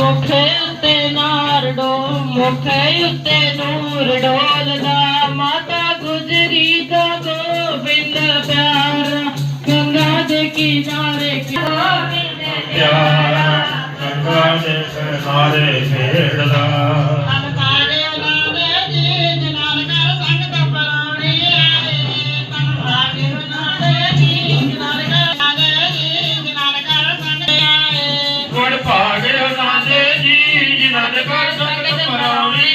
ਮੁਖੇ ਉੱਤੇ ਨਾਰਡੋ ਮੁਖੇ ਉੱਤੇ ਨੂਰ ਡੋਲਦਾ। ਮਾਤਾ ਗੁਜਰੀ ਦਾ ਗੋਬਿੰਦ ਪਿਆਰਾ, ਗੰਗਾ ਦੇ ਕਿਨਾਰੇ ਗੋਬਿੰਦ ਪਿਆਰਾ, ਗੰਗਾ ਦੇ ਕਿਨਾਰੇ ਖੇਡਦਾ ਜੀ ਜਿਨ੍ਹਾਂ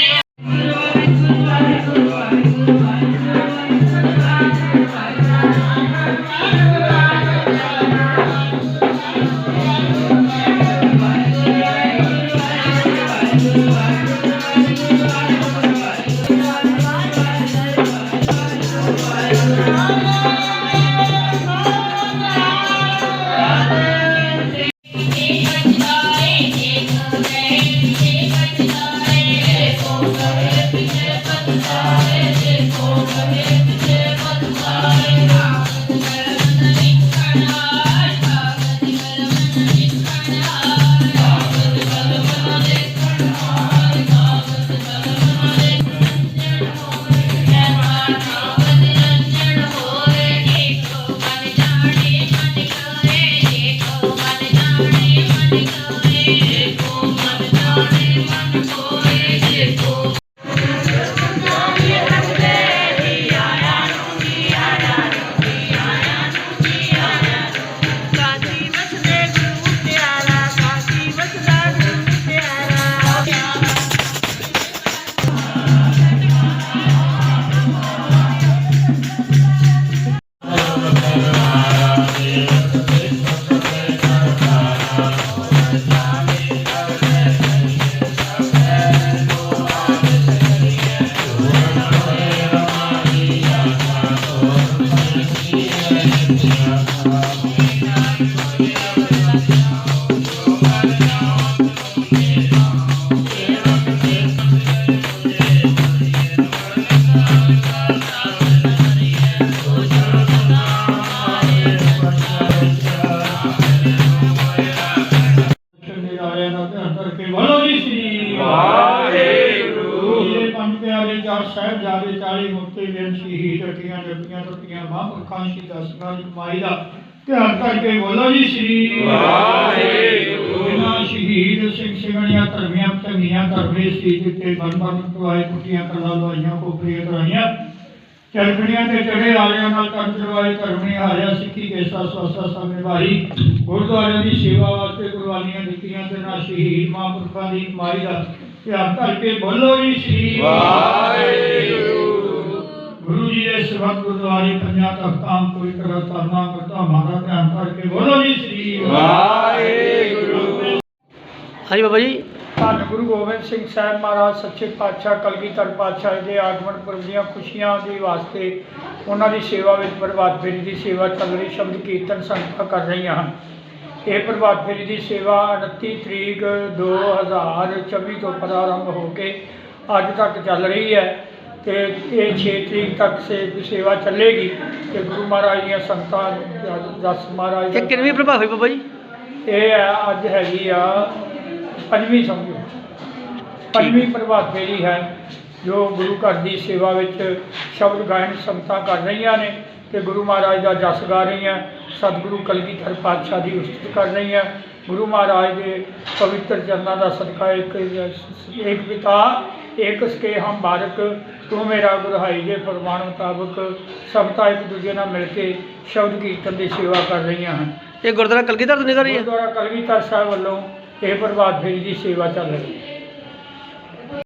ਜੱਟੀਆਂ ਟੱਟੀਆਂ ਮਹਾਂਪੁਰਖਾਂ ਸ਼ਹੀਦ ਦਸਨਾ ਦੀ ਮਾਈ ਦਾ ਧਿਆਨ ਕਰਕੇ ਬੋਲੋ ਜੀ ਸ੍ਰੀ ਵਾਹਿਗੁਰੂ। ਇਹਨਾਂ ਸ਼ਹੀਦ ਸਿੰਘ ਸਿੰਘਣੀਆਂ ਧਰਮੀਆਂ ਧੰਗੀਆਂ ਧਰਮੇ ਸੀ ਜਿੱਤੇ ਬਨ ਬਨ ਟਵਾਏ ਕੁੱਟੀਆਂ ਕਰਦਾ ਲਵਾਈਆਂ ਕੋਪਰੀਆਂ ਕਰਾਈਆਂ ਚਰਖੜੀਆਂ ਤੇ ਚੜੇ ਆਲਿਆਂ ਨਾਲ ਕਰ ਚੜਵਾਏ ਧਰਮੀ ਹਾਰਿਆ ਸਿੱਖੀ ਕੇਸਾ ਸਵਾਸਾ ਸਾਹਮਣੇ ਭਾਈ ਗੁਰਦੁਆਰਿਆਂ ਦੀ ਸੇਵਾ ਵਾਸਤੇ ਕੁਰਬਾਨੀਆਂ ਦਿੱਤੀਆਂ ਤੇ ਨਾ ਸ਼ਹੀਦ ਮਹਾਂਪੁਰਖਾਂ ਦੀ ਮਾਈ ਦਾ ਧਿਆਨ ਕਰਕੇ ਬੋਲੋ ਜੀ ਸ੍ਰੀ ਵਾਹਿਗੁਰੂ। ਦੇ ਸਬਦ ਗੁਰਦੁਆਰੇ ਪੰਜਾਂ ਤਖਤਾਂ ਕੋਈ ਕਰੋ ਤਰਨਾ ਕਰਤਾ ਮਾਰਾ ਧਿਆਨ ਕਰਕੇ ਬੋਲੋ ਜੀ ਸ੍ਰੀ ਵਾਹਿਗੁਰੂ। ਹਾਂਜੀ ਬਾਬਾ ਜੀ। ਧੰਨ ਗੁਰੂ ਗੋਬਿੰਦ ਸਿੰਘ ਸਾਹਿਬ ਮਹਾਰਾਜ ਸੱਚੇ ਪਾਤਸ਼ਾਹ ਕਲਗੀਧਰ ਪਾਤਸ਼ਾਹ ਦੇ ਆਗਮਨ ਪੁਰਬ ਦੀਆਂ ਖੁਸ਼ੀਆਂ ਦੇ ਵਾਸਤੇ ਉਹਨਾਂ ਦੀ ਸੇਵਾ ਵਿੱਚ ਪ੍ਰਭਾਤ ਫੇਰੀ ਦੀ ਸੇਵਾ ਚੱਲ ਰਹੀ ਸ਼ਬਦ ਕੀਰਤਨ ਸੰਗਤਾਂ ਕਰ ਰਹੀਆਂ ਹਨ। ਇਹ ਪ੍ਰਭਾਤ ਫੇਰੀ ਦੀ ਸੇਵਾ 29 ਤਰੀਕ 2024 ਤੋਂ ਪ੍ਰਾਰੰਭ ਹੋ ਕੇ ਅੱਜ ਤੱਕ ਚੱਲ ਰਹੀ ਹੈ। ਤੇ ਇਹ 6 ਤਰੀਕ ਤੱਕ ਸੇ ਸੇਵਾ ਚੱਲੇਗੀ ਤੇ ਗੁਰੂ ਮਹਾਰਾਜ ਦੀਆਂ ਸੰਗਤਾਂ ਦਸ ਮਹਾਰਾਜ ਇਹ ਕਿੰਨਵੀਂ ਪ੍ਰਭਾਵ ਹੋਈ ਬਾਬਾ ਜੀ? ਇਹ ਹੈ ਅੱਜ ਹੈਗੀ ਆ ਪੰਜਵੀਂ ਸਮਝੋ। ਪੰਜਵੀਂ ਪ੍ਰਭਾਤ ਫੇਰੀ ਹੈ ਜੋ ਗੁਰੂ ਘਰ ਦੀ ਸੇਵਾ ਵਿੱਚ ਸ਼ਬਦ ਗਾਇਨ ਸੰਗਤਾਂ ਕਰ ਰਹੀਆਂ ਨੇ ਤੇ ਗੁਰੂ ਮਹਾਰਾਜ ਦਾ ਜਸ ਗਾ ਰਹੀਆਂ ਸਤਿਗੁਰੂ ਕਲਗੀਧਰ ਪਾਤਸ਼ਾਹ ਦੀ ਉਸਤਤ ਕਰ ਰਹੀਆਂ। ਗੁਰੂ ਮਹਾਰਾਜ ਦੇ ਪਵਿੱਤਰ ਚਰਨਾਂ ਦਾ ਸਦਕਾ ਇੱਕ ਇੱਕ ਪਿਤਾ ਇੱਕ ਸਕੇ ਹਮ ਬਾਰਕ ਤੂੰ ਮੇਰਾ ਗੁਰਹਾਈ ਦੇ ਫਰਮਾਨ ਮੁਤਾਬਕ ਸੰਗਤਾਂ ਇੱਕ ਦੂਜੇ ਨਾਲ ਮਿਲ ਕੇ ਸ਼ਬਦ ਕੀਰਤਨ ਦੀ ਸੇਵਾ ਕਰ ਰਹੀਆਂ ਹਨ। ਇਹ ਗੁਰਦੁਆਰਾ ਕਲਗੀਧਰ ਤੋਂ ਨਿਕਲ ਰਹੀ ਹੈ? ਗੁਰਦੁਆਰਾ ਕਲਗੀਧਰ ਸਾਹਿਬ ਵੱਲੋਂ ਇਹ ਪ੍ਰਭਾਤ ਫੇਰੀ ਦੀ ਸੇਵਾ ਚੱਲ ਰਹੀ ਹੈ।